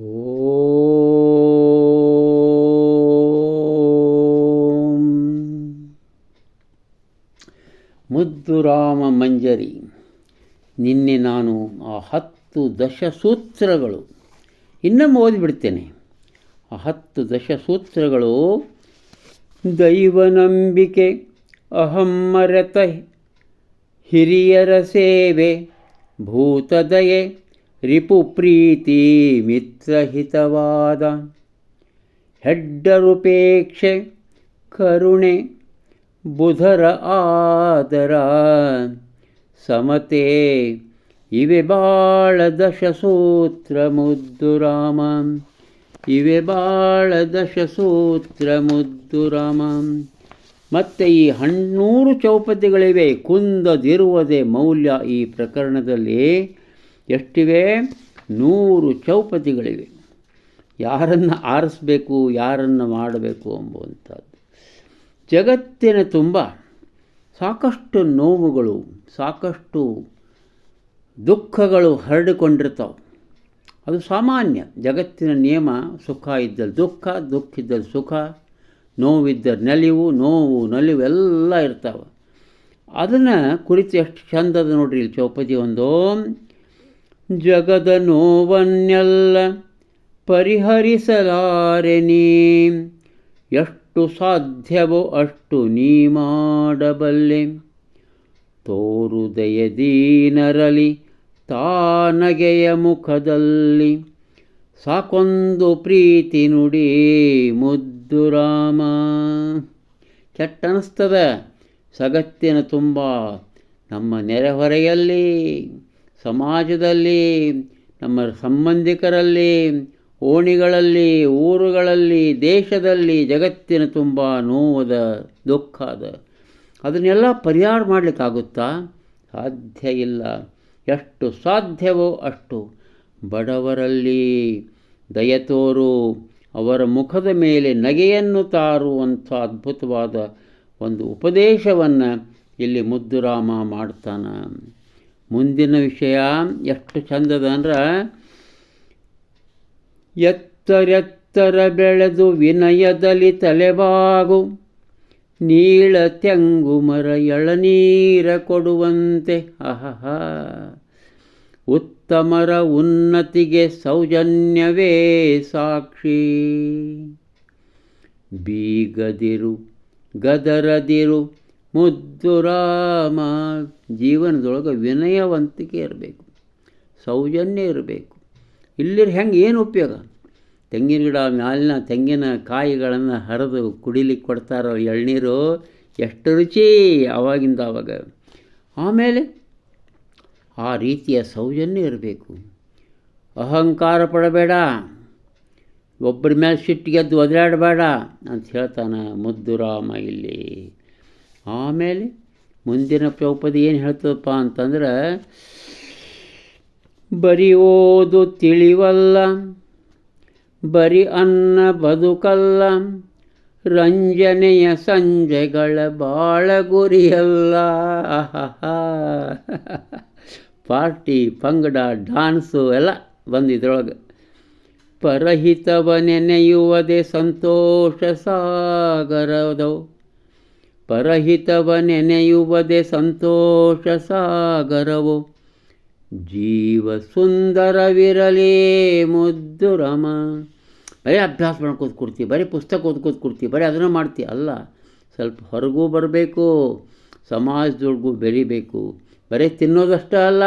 ಓಂ. ಮುದ್ದುರಾಮ ಮಂಜರಿ, ನಿನ್ನೆ ನಾನು ಆ ಹತ್ತು ದಶಸೂತ್ರಗಳು ಇನ್ನೊಮ್ಮೆ ಓದಿಬಿಡ್ತೇನೆ. ಆ ಹತ್ತು ದಶಸೂತ್ರಗಳು, ದೈವ ನಂಬಿಕೆ ಅಹಮ್ಮರತ ಹಿರಿಯರ ಸೇವೆ, ಭೂತದಯೆ ರಿಪು ಪ್ರೀತಿ ಮಿತ್ರಹಿತವಾದ ಹೆಡ್ಡರುಪೇಕ್ಷೆ ಕರುಣೆ ಬುಧರ ಆದರ ಸಮತೆ ಇವೆ ಬಾಳ ದಶಸೂತ್ರ ಮುದ್ದು ರಾಮ. ಇವೆ ಬಾಳ ದಶಸೂತ್ರ ಮುದ್ದು ಮತ್ತು ಈ ಹಣ್ಣೂರು ಚೌಪದಿಗಳಿವೆ ಕುಂದದಿರುವುದೇ ಮೌಲ್ಯ ಈ ಪ್ರಕರಣದಲ್ಲಿ. ಎಷ್ಟಿವೆ? ನೂರು ಚೌಪತಿಗಳಿವೆ. ಯಾರನ್ನು ಆರಿಸ್ಬೇಕು, ಯಾರನ್ನು ಮಾಡಬೇಕು ಎಂಬುವಂಥದ್ದು. ಜಗತ್ತಿನ ತುಂಬ ಸಾಕಷ್ಟು ನೋವುಗಳು, ಸಾಕಷ್ಟು ದುಃಖಗಳು ಹರಡಿಕೊಂಡಿರ್ತಾವೆ. ಅದು ಸಾಮಾನ್ಯ. ಜಗತ್ತಿನ ನಿಯಮ, ಸುಖ ಇದ್ದಲ್ಲಿ ದುಃಖ ದುಃಖ ಇದ್ದಲ್ಲಿ ಸುಖ ನೋವಿದ್ದರೆ ನಲಿವು, ನೋವು, ನಲಿವು ಎಲ್ಲ ಇರ್ತಾವೆ. ಅದನ್ನು ಕುರಿತು ಎಷ್ಟು ಚಂದದ ನೋಡ್ರಿ ಇಲ್ಲಿ ಚೌಪತಿ ಒಂದು. ಜಗದ ನೋವನ್ನೆಲ್ಲ ಪರಿಹರಿಸಲಾರೆ ನೀ. ಎಷ್ಟು ಸಾಧ್ಯವೋ ಅಷ್ಟು ನೀ ಮಾಡಬಲ್ಲೆ. ತೋರುದಯದೀನರಲಿ ತಾನಗೆಯ ಮುಖದಲ್ಲಿ ಸಾಕೊಂದು ಪ್ರೀತಿ ನುಡಿ ಮುದ್ದು ರಾಮ. ಕೆಟ್ಟನಸ್ತದ, ಸಗತ್ತಿನ ತುಂಬ ನಮ್ಮ ನೆರೆಹೊರೆಯಲ್ಲಿ. ಸಮಾಜದಲ್ಲಿ, ನಮ್ಮ ಸಂಬಂಧಿಕರಲ್ಲಿ, ಓಣಿಗಳಲ್ಲಿ, ಊರುಗಳಲ್ಲಿ, ದೇಶದಲ್ಲಿ ಜಗತ್ತಿನ ತುಂಬ ನೋವದ, ದುಃಖದ, ಅದನ್ನೆಲ್ಲ ಪರಿಹಾರ ಮಾಡಲಿಕ್ಕಾಗುತ್ತಾ? ಸಾಧ್ಯ ಇಲ್ಲ. ಎಷ್ಟು ಸಾಧ್ಯವೋ ಅಷ್ಟು. ಬಡವರಲ್ಲಿ ದಯತೋರು ಅವರ ಮುಖದ ಮೇಲೆ ನಗೆಯನ್ನು ತಾರುವಂಥ ಅದ್ಭುತವಾದ ಒಂದು ಉಪದೇಶವನ್ನು ಇಲ್ಲಿ ಮುದ್ದುರಾಮ ಮಾಡ್ತಾನೆ. ಮುಂದಿನ ವಿಷಯ ಎಷ್ಟು ಚಂದದ ಅಂದ್ರೆ, ಎತ್ತರೆತ್ತರ ಬೆಳೆದು ವಿನಯದಲ್ಲಿ ತಲೆಬಾಗು, ನೀಳ ತೆಂಗು ಮರ ಎಳನೀರ ಕೊಡುವಂತೆ ಅಹಹ ಉತ್ತಮರ ಉನ್ನತಿಗೆ ಸೌಜನ್ಯವೇ ಸಾಕ್ಷಿ. ಬೀಗದಿರು, ಗದರದಿರು ಮುದ್ದು ರಾಮ ಜೀವನದೊಳಗೆ ವಿನಯವಂತಿಕೆ ಇರಬೇಕು, ಸೌಜನ್ಯ ಇರಬೇಕು. ಇಲ್ಲಿರ ಹೆಂಗೆ ಏನು ಉಪಯೋಗ? ತೆಂಗಿನ ಗಿಡ ಮ್ಯಾಲಿನ ತೆಂಗಿನ ಕಾಯಿಗಳನ್ನು ಹರಿದು ಕುಡಿಲಿಕ್ಕೆ ಕೊಡ್ತಾರೋ ಎಳ್ನೀರು? ಎಷ್ಟು ರುಚಿ ಆವಾಗಿಂದ ಆವಾಗ ಆಮೇಲೆ ಆ ರೀತಿಯ ಸೌಜನ್ಯ ಇರಬೇಕು. ಅಹಂಕಾರ ಪಡಬೇಡ. ಒಬ್ಬರ ಮೇಲೆ ಸಿಟ್ಟಿಗೆದ್ದು ಒದರಾಡಬೇಡ ಅಂತ ಹೇಳ್ತಾನೆ ಮುದ್ದು ರಾಮ ಇಲ್ಲಿ. ಆಮೇಲೆ ಮುಂದಿನ ಚೌಪದಿ ಏನು ಹೇಳ್ತದಪ್ಪ ಅಂತಂದ್ರೆ, ಬರೀ ಓದು ತಿಳಿವಲ್ಲ, ಬರಿ ಅನ್ನ ಬದುಕಲ್ಲ, ರಂಜನೆಯ ಸಂಜೆಗಳ ಬಾಳ ಗುರಿಯಲ್ಲ. ಪಾರ್ಟಿ, ಪಂಗಡ, ಡಾನ್ಸು ಎಲ್ಲ ಬಂದಿದ್ರೊಳಗೆ. ಪರಹಿತವ ನೆನೆಯುವುದೇ ಸಂತೋಷ ಸಾಗರದವು. ಪರಹಿತವ ನೆನೆಯುವುದೇ ಸಂತೋಷ ಸಾಗರವು. ಜೀವ ಸುಂದರವಿರಲೇ ಮುದ್ದು ರಾಮ ಬರೀ ಅಭ್ಯಾಸ ಮಾಡ್ಕೋತ ಕೊಡ್ತೀವಿ ಬರೀ ಪುಸ್ತಕ ಓದ್ಕೋತ ಕೊಡ್ತೀವಿ ಬರೀ ಅದನ್ನು ಮಾಡ್ತೀವಿ ಅಲ್ಲ, ಸ್ವಲ್ಪ ಹೊರಗೂ ಬರಬೇಕು, ಸಮಾಜದೊಳಗೂ ಬೆರಿಬೇಕು ಬರೀ ತಿನ್ನೋದಷ್ಟೇ ಅಲ್ಲ,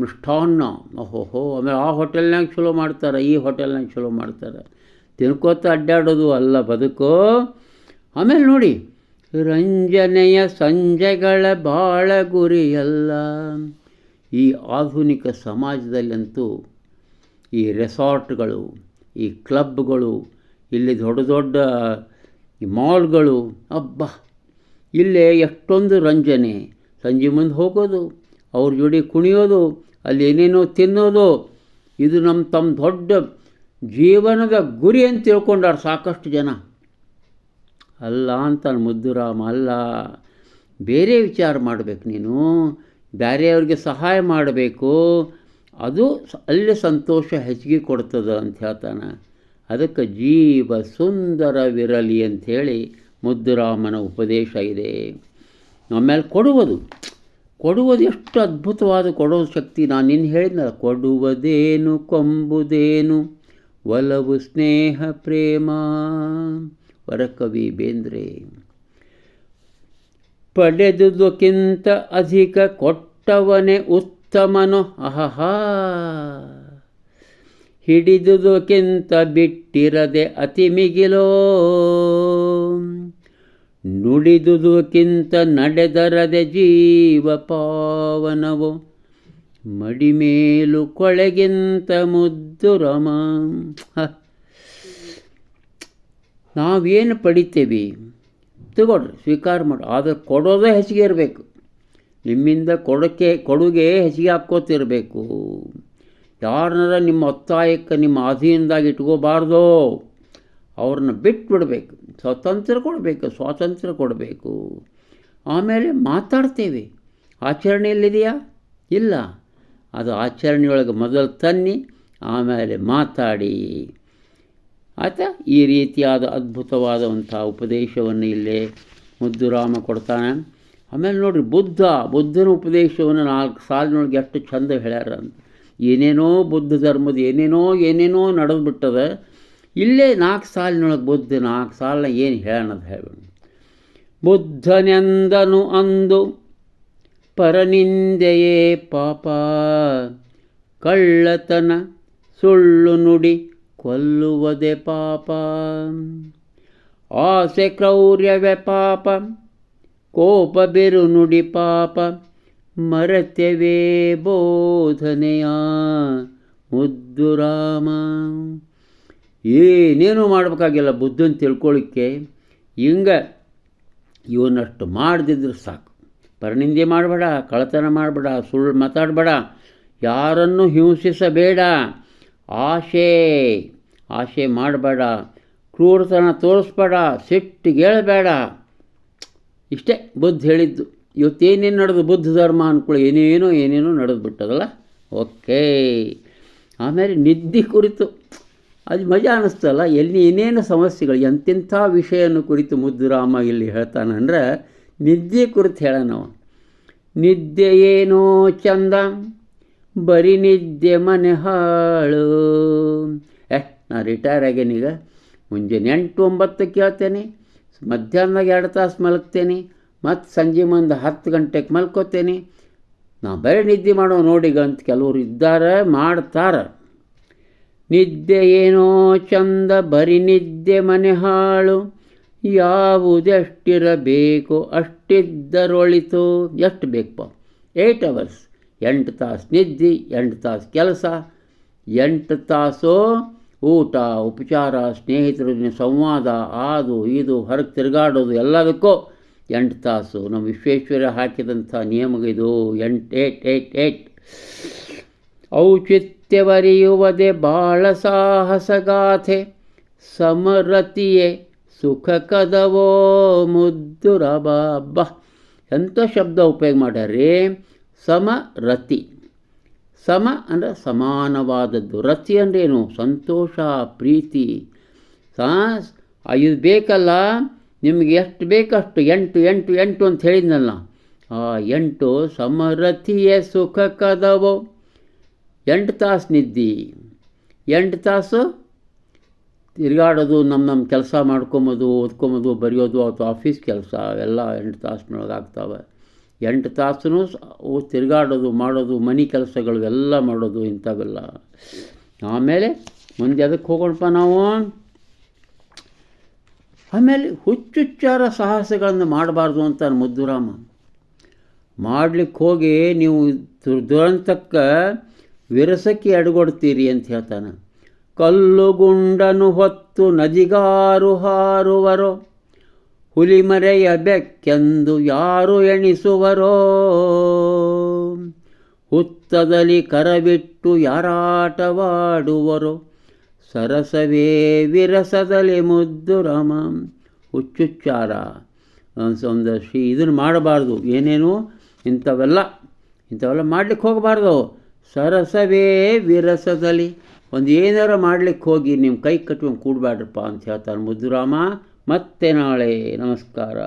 ಮಿಷ್ಟಾನ್ನ. ಓಹೋಹೋ, ಆಮೇಲೆ ಆ ಹೋಟೆಲ್ನಾಗ ಚಲೋ ಮಾಡ್ತಾರೆ, ಈ ಹೋಟೆಲ್ನಾಗ ಚಲೋ ಮಾಡ್ತಾರೆ. ತಿನ್ಕೋತ ಅಡ್ಡಾಡೋದು ಅಲ್ಲ ಬದುಕು. ಆಮೇಲೆ ನೋಡಿ ರಂಜನೆಯ ಸಂಜೆಗಳ ಬಾಳ ಗುರಿಯಲ್ಲ. ಈ ಆಧುನಿಕ ಸಮಾಜದಲ್ಲಂತೂ ಈ ರೆಸಾರ್ಟ್ಗಳು, ಈ ಕ್ಲಬ್ಗಳು, ಇಲ್ಲಿ ದೊಡ್ಡ ದೊಡ್ಡ ಮಾಲ್ಗಳು, ಅಬ್ಬ! ಇಲ್ಲೇ ಎಷ್ಟೊಂದು ರಂಜನೆ. ಸಂಜೆ ಮುಂದೆ ಹೋಗೋದು, ಅವ್ರ ಜೋಡಿ ಕುಣಿಯೋದು, ಅಲ್ಲಿ ಏನೇನೋ ತಿನ್ನೋದು, ಇದು ನಮ್ಮ ತಮ್ಮ ದೊಡ್ಡ ಜೀವನದ ಗುರಿ ಅಂತ ತಿಳ್ಕೊಂಡಾರ ಸಾಕಷ್ಟು ಜನ. ಅಲ್ಲ ಅಂತ ಮುದ್ದುರಾಮ, ಅಲ್ಲ. ಬೇರೆ ವಿಚಾರ ಮಾಡಬೇಕು ನೀನು. ಬೇರೆಯವ್ರಿಗೆ ಸಹಾಯ ಮಾಡಬೇಕು. ಅದು ಅಲ್ಲಿ ಸಂತೋಷ ಹೆಚ್ಚಿಗೆ ಕೊಡ್ತದೆ ಅಂತ ಹೇಳ್ತಾನೆ. ಅದಕ್ಕೆ ಜೀವ ಸುಂದರವಿರಲಿ ಅಂಥೇಳಿ ಮುದ್ದುರಾಮನ ಉಪದೇಶ ಇದೆ. ಆಮೇಲೆ ಕೊಡುವುದು. ಕೊಡುವುದು ಎಷ್ಟು ಅದ್ಭುತವಾದ ಕೊಡೋ ಶಕ್ತಿ. ನಾನು ನಿನ್ನ ಹೇಳಿದ್ನಲ್ಲ, ಕೊಡುವುದೇನು, ಕೊಂಬುದೇನು, ಒಲವು, ಸ್ನೇಹ, ಪ್ರೇಮ. ವರಕವಿ ಬೇಂದ್ರೆ. ಪಡೆದುದಕ್ಕಿಂತ ಅಧಿಕ ಕೊಟ್ಟವನೆ ಉತ್ತಮನು, ಅಹಹ. ಹಿಡಿದುದಕ್ಕಿಂತ ಬಿಟ್ಟಿರದೆ ಅತಿ ಮಿಗಿಲೋ. ನುಡಿದುದಕ್ಕಿಂತ ನಡೆದರದೆ ಜೀವ ಪಾವನವು ಮಡಿಮೇಲು ಕೊಳೆಗಿಂತ ಮುದ್ದು ರಮ ಹ. ನಾವೇನು ಪಡಿತೇವೆ? ತಗೊಳ್ರಿ, ಸ್ವೀಕಾರ ಮಾಡಿ. ಆದರೆ ಕೊಡೋದೇ ಹೆಚ್ಚಿಗೆ ಇರಬೇಕು. ನಿಮ್ಮಿಂದ ಕೊಡೋಕ್ಕೆ ಕೊಡುಗೆ ಹೆಚ್ಚಿಗೆ ಹಾಕ್ಕೋತಿರಬೇಕು ಯಾರನ್ನಾರ ನಿಮ್ಮ ಒತ್ತಾಯಕ್ಕೆ, ನಿಮ್ಮ ಅಧೀನದಾಗ ಇಟ್ಕೋಬಾರ್ದು, ಅವ್ರನ್ನ ಬಿಟ್ಬಿಡಬೇಕು. ಸ್ವತಂತ್ರ ಕೊಡಬೇಕು, ಸ್ವಾತಂತ್ರ್ಯ ಕೊಡಬೇಕು. ಆಮೇಲೆ ಮಾತಾಡ್ತೇವೆ. ಆಚರಣೆಯಲ್ಲಿದೆಯಾ? ಇಲ್ಲ. ಅದು ಆಚರಣೆಯೊಳಗೆ ಮೊದಲು ತನ್ನಿ, ಆಮೇಲೆ ಮಾತಾಡಿ. ಆಯಿತಾ ಈ ರೀತಿಯಾದ ಅದ್ಭುತವಾದಂಥ ಉಪದೇಶವನ್ನು ಇಲ್ಲೇ ಮುದ್ದುರಾಮ ಕೊಡ್ತಾನೆ. ಆಮೇಲೆ ನೋಡಿರಿ ಬುದ್ಧ, ಬುದ್ಧನ ಉಪದೇಶವನ್ನು ನಾಲ್ಕು ಸಾಲಿನೊಳಗೆ ಎಷ್ಟು ಚಂದ ಹೇಳ್ಯಾರ ಅಂತ. ಏನೇನೋ ಬುದ್ಧ ಧರ್ಮದ ಏನೇನೋ ಏನೇನೋ ನಡೆದು ಬಿಟ್ಟದ ಇಲ್ಲೇ ನಾಲ್ಕು ಸಾಲಿನೊಳಗೆ ಬುದ್ಧ, ನಾಲ್ಕು ಸಾಲನ್ನ ಏನು ಹೇಳೋಣದು ಹೇಳೋಣ ಬುದ್ಧನೆಂದನು ಅಂದು ಪರನಿಂದೆಯೇ ಪಾಪ. ಕಳ್ಳತನ ಸುಳ್ಳು ನುಡಿ ಕೊಲ್ಲುವುದೇ ಪಾಪ. ಆಸೆ ಕ್ರೌರ್ಯವೇ ಪಾಪ. ಕೋಪ ಬಿರು ನುಡಿ ಪಾಪ. ಮರತ್ಯವೇ ಬೋಧನೆಯ ಮುದ್ದು ರಾಮ. ಏನೇನು ಮಾಡಬೇಕಾಗಿಲ್ಲ ಬುದ್ಧನ ತಿಳ್ಕೊಳ್ಳಿಕ್ಕೆ ಹಿಂಗೆ ಇವನಷ್ಟು ಮಾಡದಿದ್ರೆ ಸಾಕು. ಪರನಿಂದೆ ಮಾಡಬೇಡ ಕಳತನ ಮಾಡಬೇಡ, ಸುಳ್ಳು ಮಾತಾಡಬೇಡ. ಯಾರನ್ನು ಹಿಂಸಿಸಬೇಡ. ಆಶೆ ಆಶೆ ಮಾಡಬೇಡ, ಕ್ರೂರತನ ತೋರಿಸ್ಬೇಡ ಸಿಟ್ಟಿಗೇಳಬೇಡ ಇಷ್ಟೇ ಬುದ್ಧ ಹೇಳಿದ್ದು. ಇವತ್ತೇನೇನು ನಡೆದು ಬುದ್ಧ ಧರ್ಮ ಅಂದ್ಕೊಳ್ಳಿ ಏನೇನೋ ಏನೇನೋ ನಡೆದು ಬಿಟ್ಟದಲ್ಲ? ಓಕೆ. ಆಮೇಲೆ ನಿದ್ದೆ ಕುರಿತು, ಅದು ಮಜಾ ಅನ್ನಿಸ್ತಲ್ಲ ಎಲ್ಲಿ ಏನೇನು ಸಮಸ್ಯೆಗಳು, ಎಂತೆಂಥ ವಿಷಯವನ್ನು ಕುರಿತು ಮುದ್ದುರಾಮ ಇಲ್ಲಿ ಹೇಳ್ತಾನೆ ಅಂದರೆ, ನಿದ್ದೆ ಕುರಿತು ಹೇಳೋಣ ನಿದ್ದೆ ಏನೋ ಚಂದ. ಬರೀ ನಿದ್ದೆ ಮನೆ ಹಾಳು. ಏ ನಾನು ರಿಟೈರ್ ಆಗೇನೀಗ ಮುಂಜಾನೆ ಎಂಟು ಒಂಬತ್ತು ಕೇಳ್ತೇನೆ ಮಧ್ಯಾಹ್ನದಾಗ ಎರಡು ತಾಸು ಮಲಗ್ತೇನೆ, ಮತ್ತು ಸಂಜೆ ಮುಂದೆ ಹತ್ತು ಗಂಟೆಗೆ ಮಲ್ಕೋತೇನೆ. ನಾ ಬರೀ ನಿದ್ದೆ ಮಾಡೋ ನೋಡಿಗ ಅಂತ ಕೆಲವರು ಇದ್ದಾರೆ, ಮಾಡ್ತಾರೆ. ನಿದ್ದೆ ಏನೋ ಚಂದ, ಬರಿ ನಿದ್ದೆ ಮನೆ ಹಾಳು. ಯಾವುದೆಷ್ಟಿರಬೇಕು, ಅಷ್ಟಿದ್ದರೊಳಿತು. ಎಷ್ಟು ಬೇಕಪ್ಪ? ಏಯ್ಟ್ ಅವರ್ಸ್ ಎಂಟು ತಾಸು ನಿದ್ದೆ, ಎಂಟು ತಾಸು ಕೆಲಸ, ಎಂಟು ತಾಸು ಊಟ, ಉಪಚಾರ, ಸ್ನೇಹಿತರ ಜೊತೆ ಸಂವಾದ ಅದು ಇದು ಹೊರಗೆ ತಿರುಗಾಡೋದು ಎಲ್ಲದಕ್ಕೂ ಎಂಟು ತಾಸು. ನಮ್ಮ ವಿಶ್ವೇಶ್ವರ ಹಾಕಿದಂಥ ನಿಯಮಗಿದು ಎಂಟು, ಏಟ್ ಏಟ್ ಏಟ್. ಔಚಿತ್ಯವರಿಯುವುದೇ ಬಾಳ ಸಾಹಸಗಾಥೆ ಸಮರತಿಯೇ ಸುಖ ಕದವೋ ಮುದ್ದು ರಬಾಬ್ಬ ಎಂಥ ಶಬ್ದ ಉಪಯೋಗ ಮಾಡ್ಯಾರ್ರಿ? ಸಮರತಿ. ಸಮ ಅಂದರೆ ಸಮಾನವಾದದ್ದು. ರತಿ ಅಂದ್ರೇನು? ಸಂತೋಷ, ಪ್ರೀತಿ. ಸಾ ಇದು ಬೇಕಲ್ಲ? ನಿಮಗೆ ಎಷ್ಟು ಬೇಕಷ್ಟು? ಎಂಟು ಎಂಟು ಎಂಟು ಅಂತ ಹೇಳಿದ್ನಲ್ಲ. ಆ ಎಂಟು ಸಮರಥಿಯೇ ಸುಖ ಕದವೋ. ಎಂಟು ತಾಸು ನಿದ್ದಿ. ಎಂಟು ತಾಸು ತಿರುಗಾಡೋದು ನಮ್ಮ ನಮ್ಮ ಕೆಲಸ ಮಾಡ್ಕೊಂಬೋದು ಓದ್ಕೊಂಬೋದು ಬರೆಯೋದು ಅಥವಾ ಆಫೀಸ್ ಕೆಲಸ, ಅವೆಲ್ಲ ಎಂಟು ತಾಸಿನೊಳಗೆ ಆಗ್ತಾವೆ ಎಂಟು ತಾಸು ತಿರುಗಾಡೋದು, ಮಾಡೋದು, ಮನೆ ಕೆಲಸಗಳು ಎಲ್ಲ ಮಾಡೋದು ಇಂಥವೆಲ್ಲ. ಆಮೇಲೆ ಮುಂದೆ ಅದಕ್ಕೆ ಹೋಗೋಣಪ್ಪ ನಾವು. ಆಮೇಲೆ ಹುಚ್ಚುಚ್ಚಾರ ಸಾಹಸಗಳನ್ನು ಮಾಡಬಾರ್ದು ಅಂತ ಮುದ್ದುರಾಮ. ಮಾಡಲಿಕ್ಕೆ ಹೋಗಿ ನೀವು ದುರಂತಕ್ಕೆ ವಿರಸಕ್ಕೆ ಎಡಗೊಡ್ತೀರಿ ಅಂತ ಹೇಳ್ತಾನೆ. ಕಲ್ಲುಗುಂಡನು ಹೊತ್ತು ನದಿಗಾರು ಹಾರುವರೋ. ಹುಲಿಮರೆಯ ಬೆಕ್ಕೆಂದು ಯಾರು ಎಣಿಸುವರೋ? ಹುತ್ತದಲ್ಲಿ ಕರವಿಟ್ಟು ಯಾರಾಟವಾಡುವರೋ? ಸರಸವೇ ವಿರಸದಲ್ಲಿ ಮುದ್ದು ರಾಮ. ಹುಚ್ಚುಚ್ಚಾರ. ಒಂದು ಶ್ರೀ ಇದನ್ನು ಮಾಡಬಾರ್ದು. ಏನೇನು? ಇಂಥವೆಲ್ಲ. ಇಂಥವೆಲ್ಲ ಮಾಡ್ಲಿಕ್ಕೆ ಹೋಗಬಾರ್ದು. ಸರಸವೇ ವಿರಸದಲ್ಲಿ. ಒಂದು ಏನಾರು ಮಾಡ್ಲಿಕ್ಕೆ ಹೋಗಿ, ನಿಮ್ಮ ಕೈ ಕಟ್ಕೊಂಡು ಕೂಡಬೇಡ್ರಪ್ಪ ಅಂತ ಹೇಳ್ತಾನೆ ಮುದ್ದುರಾಮ ಮತ್ತೆ ನಾಳೆ ನಮಸ್ಕಾರ.